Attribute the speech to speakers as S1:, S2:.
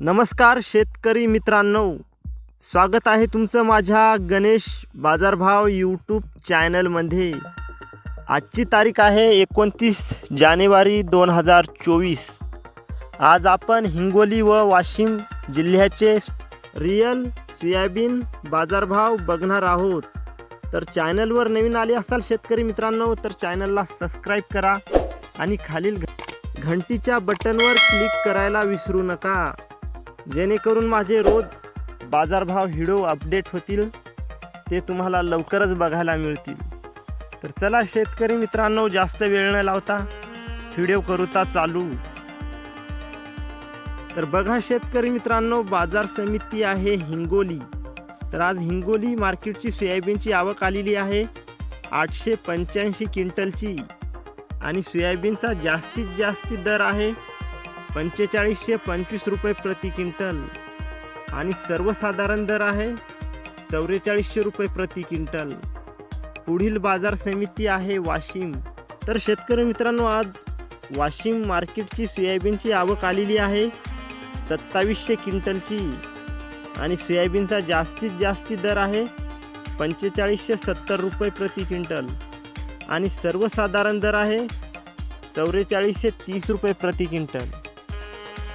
S1: नमस्कार शेतकरी मित्रांनो. स्वागत आहे तुमचं माझ्या गणेश बाजारभाव यूट्यूब चॅनलमध्ये. आजची तारीख आहे एकोणतीस जानेवारी दोन हजार चोवीस. आज आपण हिंगोली व वाशिम जिल्ह्याचे रिअल सोयाबीन बाजारभाव बघणार आहोत. तर चॅनलवर नवीन आले असाल शेतकरी मित्रांनो तर चॅनलला सबस्क्राईब करा आणि खालील घंटीच्या बटनवर क्लिक करायला विसरू नका. जेणेकरून माझे रोज बाजारभाव हिडो अपडेट होतील ते तुम्हाला लवकरच बघायला मिळतील. तर चला शेतकरी मित्रांनो जास्त वेळ न लावता व्हिडिओ करूता चालू. तर बघा शेतकरी मित्रांनो बाजार समिती आहे हिंगोली. तर आज हिंगोली मार्केटची सोयाबीनची आवक आलेली आहे आठशे पंच्याऐंशी क्विंटलची. आणि सोयाबीनचा जास्तीत जास्त दर आहे पंचेचाळीसशे पंचवीस रुपये प्रति क्विंटल. आणि सर्वसाधारण दर आहे चौवेचाळीसशे रुपये प्रति क्विंटल. पुढील बाजार समिती आहे वाशिम. तर शेतकरी मित्रांनो आज वाशिम मार्केटची सोयाबीनची आवक आलेली आहे सत्तावीसशे क्विंटलची. आणि सोयाबीनचा जास्तीत जास्त दर आहे पंचेचाळीसशे सत्तर रुपये प्रति क्विंटल. आणि सर्वसाधारण दर आहे चौवेचाळीसशे तीस रुपये प्रति क्विंटल.